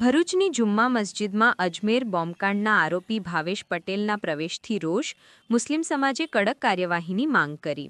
ભરૂચની જુમ્મા મસ્જિદમાં અજમેર બોમ્બકાંડના આરોપી ભાવેશ પટેલના પ્રવેશથી રોષ, મુસ્લિમ સમાજે કડક કાર્યવાહીની માંગ કરી.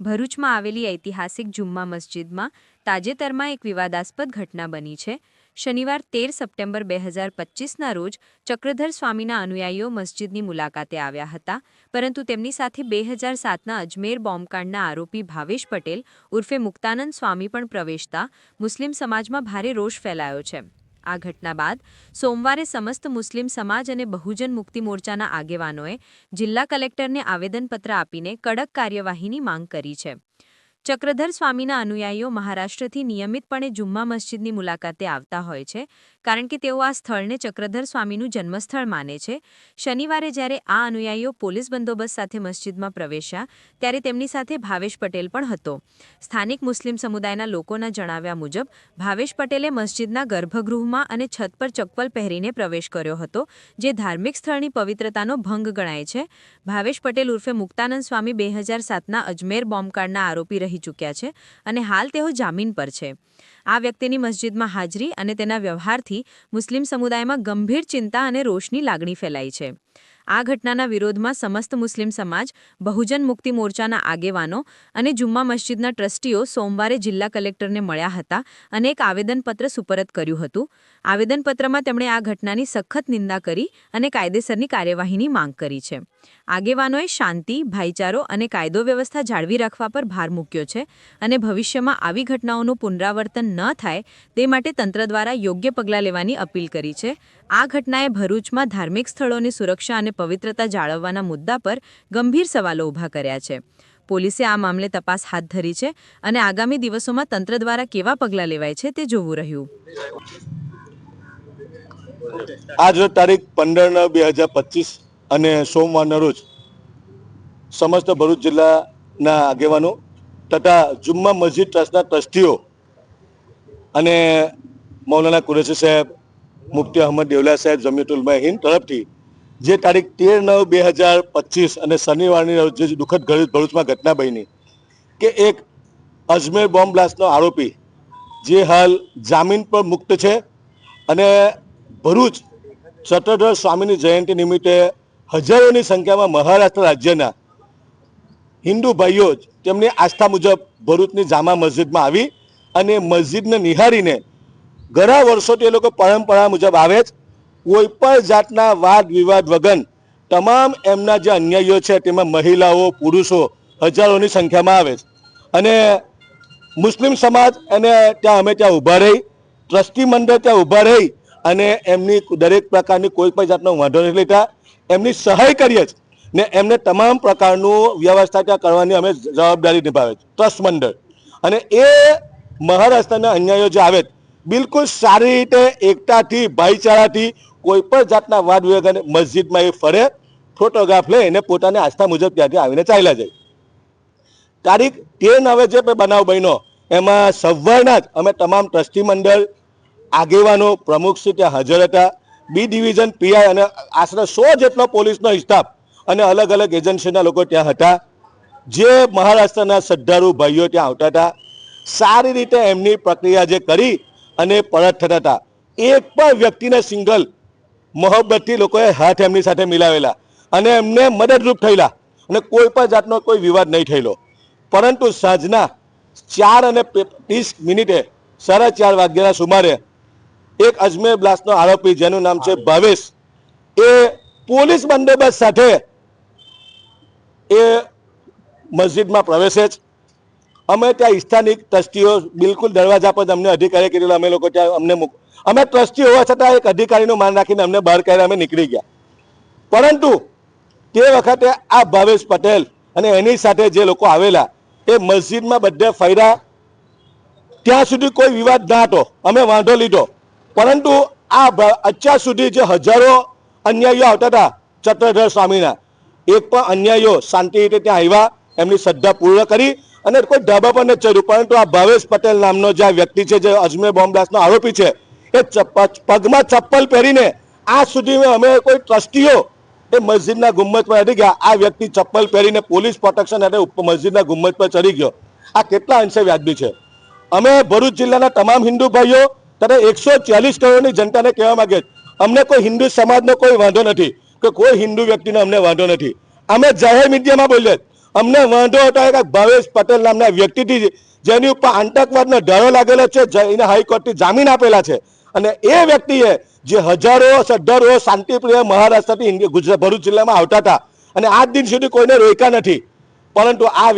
ભરૂચમાં આવેલી ઐતિહાસિક જુમ્મા મસ્જિદમાં તાજેતરમાં એક વિવાદાસ્પદ ઘટના બની છે. શનિવાર તેર સપ્ટેમ્બર બે હજાર પચીસના રોજ ચક્રધર સ્વામીના અનુયાયીઓ મસ્જિદની મુલાકાતે આવ્યા હતા, પરંતુ તેમની સાથે બે હજાર સાતના અજમેર બોમ્બકાંડના આરોપી ભાવેશ પટેલ ઉર્ફે મુક્તાનંદ સ્વામી પણ પ્રવેશતા મુસ્લિમ સમાજમાં ભારે રોષ ફેલાયો છે. આ ઘટના બાદ સોમવારે સમસ્ત મુસ્લિમ સમાજ અને બહુજન મુક્તિ મોરચાના આગેવાનોએ જિલ્લા કલેક્ટરને આવેદનપત્ર આપીને કડક કાર્યવાહીની માંગ કરી છે. ચક્રધર સ્વામીના અનુયાયીઓ મહારાષ્ટ્રથી નિયમિતપણે જુમ્મા મસ્જિદની મુલાકાતે આવતા હોય છે, કારણ કે તેઓ આ સ્થળને ચક્રધર સ્વામીનું જન્મસ્થળ માને છે. શનિવારે જ્યારે આ અનુયાયીઓ પોલીસ બંદોબસ્ત સાથે મસ્જિદમાં પ્રવેશ્યા, ત્યારે તેમની સાથે ભાવેશ પટેલ પણ હતો. સ્થાનિક મુસ્લિમ સમુદાયના લોકોના જણાવ્યા મુજબ, ભાવેશ પટેલે મસ્જિદના ગર્ભગૃહમાં અને છત પર ચપ્પલ પહેરીને પ્રવેશ કર્યો હતો, જે ધાર્મિક સ્થળની પવિત્રતાનો ભંગ ગણાય છે. ભાવેશ પટેલ ઉર્ફે મુક્તાનંદ સ્વામી બે હજાર સાતના અજમેર બોમ્બકાંડના આરોપી રહી ચૂક્યા છે અને હાલ તેઓ જામીન પર છે. આ વ્યક્તિની મસ્જિદમાં હાજરી અને તેના વ્યવહારથી મુસ્લિમ સમુદાયમાં ગંભીર ચિંતા અને રોષની લાગણી ફેલાઈ છે. આ ઘટનાના વિરોધમાં સમસ્ત મુસ્લિમ સમાજ, બહુજન મુક્તિ મોરચાના આગેવાનો અને જુમ્મા મસ્જિદના ટ્રસ્ટીઓ સોમવારે જિલ્લા કલેક્ટરને મળ્યા હતા અને એક આવેદનપત્ર સુપરત કર્યું હતું. આવેદનપત્રમાં તેમણે આ ઘટનાની સખત નિંદા કરી અને કાયદેસરની કાર્યવાહીની માંગ કરી છે. આગેવાનોએ શાંતિ, ભાઈચારો અને કાયદો વ્યવસ્થા જાળવી રાખવા પર ભાર મૂક્યો છે અને ભવિષ્યમાં આવી ઘટનાઓનું પુનરાવર્તન ન થાય તે માટે તંત્ર દ્વારા યોગ્ય પગલાં લેવાની અપીલ કરી છે. આ ઘટનાએ ભરૂચમાં ધાર્મિક સ્થળોની સુરક્ષા અને પવિત્રતા જાળવવાના મુદ્દા પર ગંભીર સવાલો ઊભા કર્યા છે. પોલીસે આ મામલે તપાસ હાથ ધરી છે અને આગામી દિવસોમાં તંત્ર દ્વારા કેવા પગલાં લેવાય છે તે જોવું રહ્યું. આજ તારીખ પંદર નવ બે હજાર પચીસ અને સોમવારના રોજ સમસ્ત ભરૂચ જિલ્લાના આગેવાનો તથા જુમ્મા મસ્જિદ ટ્રસ્ટના ટ્રસ્ટીઓ અને મૌલાના કુરેશી સાહેબ, મુફ્તી અહમદ દેવલા સાહેબ જમીતુલ હિન્દ તરફથી જે તારીખ તેર નવ બે હજાર પચીસ અને શનિવારની રોજ દુઃખદ ઘડી ભરૂચમાં ઘટના બની કે એક અજમેર બોમ્બ બ્લાસ્ટનો આરોપી જે હાલ જામીન પર મુક્ત છે અને ભરૂચ ચટ્ટોધર સ્વામીની જયંતિ નિમિત્તે હજારોની સંખ્યામાં મહારાષ્ટ્ર રાજ્યના હિન્દુ ભાઈઓ જ તેમની આસ્થા મુજબ ભરૂચની જામા મસ્જિદમાં આવી અને મસ્જિદને નિહાળીને ઘણા વર્ષોથી એ લોકો પરંપરા મુજબ આવે જ, કોઈ પણ જાતના વાદ વિવાદ વગર તમામ એમના જે અન્યાયીઓ છે, તેમાં મહિલાઓ, પુરુષો હજારોની સંખ્યામાં આવે છે. અને મુસ્લિમ સમાજ અને ત્યાં અમે ત્યાં ઊભા રહી, ટ્રસ્ટી મંડળ ત્યાં ઊભા રહી અને એમની દરેક પ્રકારની કોઈ પણ જાતનો વાંધો નથી લેતા. એમની સહાય કરીએ જ. ને એમને તમામ પ્રકારનું વ્યવસ્થા ત્યાં કરવાની અમે જવાબદારી નિભાવે છે. ટ્રસ્ટ મંડળ. અને એ મહારાષ્ટ્રના અન્યાયો જે આવે બિલકુલ સારી રીતે એકતાથી, ભાઈચારાથી કોઈ પણ જાતના વાદ વિવાદ મસ્જિદમાં એ ફરે, ફોટોગ્રાફ લે અને પોતાની આસ્થા મુજબ ત્યાંથી આવીને ચાલ્યા જાય. તારીખ તેર નવે જે બનાવ બન્યો, એમાં સવારના જ અમે તમામ ટ્રસ્ટી મંડળ આગેવાનો, પ્રમુખ શ્રી ત્યાં હાજર હતા. બી ડિવિઝન, પીઆઈ અને આશરે સો જેટલો પોલીસનો સ્ટાફ અને અલગ અલગ એજન્સીના લોકો ત્યાં હતા. જે મહારાષ્ટ્રના શ્રદ્ધાળુ ભાઈઓ ત્યાં આવતા હતા. સારી રીતે એમની પ્રક્રિયા જે કરી અને પરત થતા હતા. એક પણ વ્યક્તિને સિંગલ મોહબ્બતથી લોકોએ હાથ એમની સાથે મિલાવેલા અને એમને મદદરૂપ થયેલા અને કોઈ પણ જાતનો કોઈ વિવાદ નહીં થયેલો. પરંતુ સાંજના ચાર અને ત્રીસ મિનિટે સાડા ચાર વાગ્યાના સુમારે એક અજમેર બ્લાસ્ટનો આરોપી જેનું નામ છે ભાવેશ. એ પોલીસ બંદોબસ્ત સાથે એ મસ્જિદમાં પ્રવેશે જ. અમે ત્યાં સ્થાનિક ટ્રસ્ટીઓ, બિલકુલ દરવાજા પર અમને અધિકારી કરેલો અમે લોકો ત્યાં અમને અમે ટ્રસ્ટી હોવા છતાં એક અધિકારીનું માન રાખીને અમને બહાર કાઢ્યા, અમે નીકળી ગયા. પરંતુ તે વખતે આ ભાવેશ પટેલ અને એની સાથે જે લોકો આવેલા, એ મસ્જિદમાં બધે ફર્યા. ત્યાં સુધી કોઈ વિવાદ ના હતો. અમે વાંધો લીધો. પરંતુ આ અત્યાર સુધી જે હજારો અન્યાયીઓ આવતા હતા, ચત્રધર સ્વામીના, એક પણ અન્યાયીઓ શાંતિ રીતે ત્યાં આવ્યા, એમની શ્રદ્ધા પૂર્ણ કરી અને કોઈ ધાબા પર નથી ચડ્યું. પરંતુ આ ભાવેશ પટેલ નામનો જે વ્યક્તિ છે, જે અજમેર બોમ્બ બ્લાસ્ટનો આરોપી છે, એ પગમાં ચપ્પલ પહેરીને આ સુધી અમે કોઈ ટ્રસ્ટીઓ એ મસ્જિદના ગુમ્મત પર ચડી ગયા. આ વ્યક્તિ ચપ્પલ પહેરીને પોલીસ પ્રોટેક્શન હેઠળ મસ્જિદના ગુમ્મત પર ચડી ગયો. આ કેટલા અંશે વ્યાજબી છે. અમે ભરૂચ જિલ્લાના તમામ હિન્દુ ભાઈઓ ત્યારે એકસો ચાલીસ કરોડની જનતાને કહેવા માગે અમને કોઈ હિન્દુ સમાજનો કોઈ વાંધો નથી. કે કોઈ હિન્દુ વ્યક્તિનો અમને વાંધો નથી. અમે જાહેર મીડિયામાં બોલીએ અમને વાંધો હતો કે ભાવેશ પટેલ નામના વ્યક્તિથી જેની ઉપર આતંકવાદનો ધારો લાગેલો છે એને હાઈકોર્ટથી જામીન આપેલા છે. અને એ વ્યક્તિએ જે હજારો શ્રદ્ધાળુઓ શાંતિપ્રિય મહારાષ્ટ્રથી ભરૂચ જિલ્લામાં આવતા હતા. અને આજ દિન સુધી કોઈને રોક્યા નથી. પરંતુ આ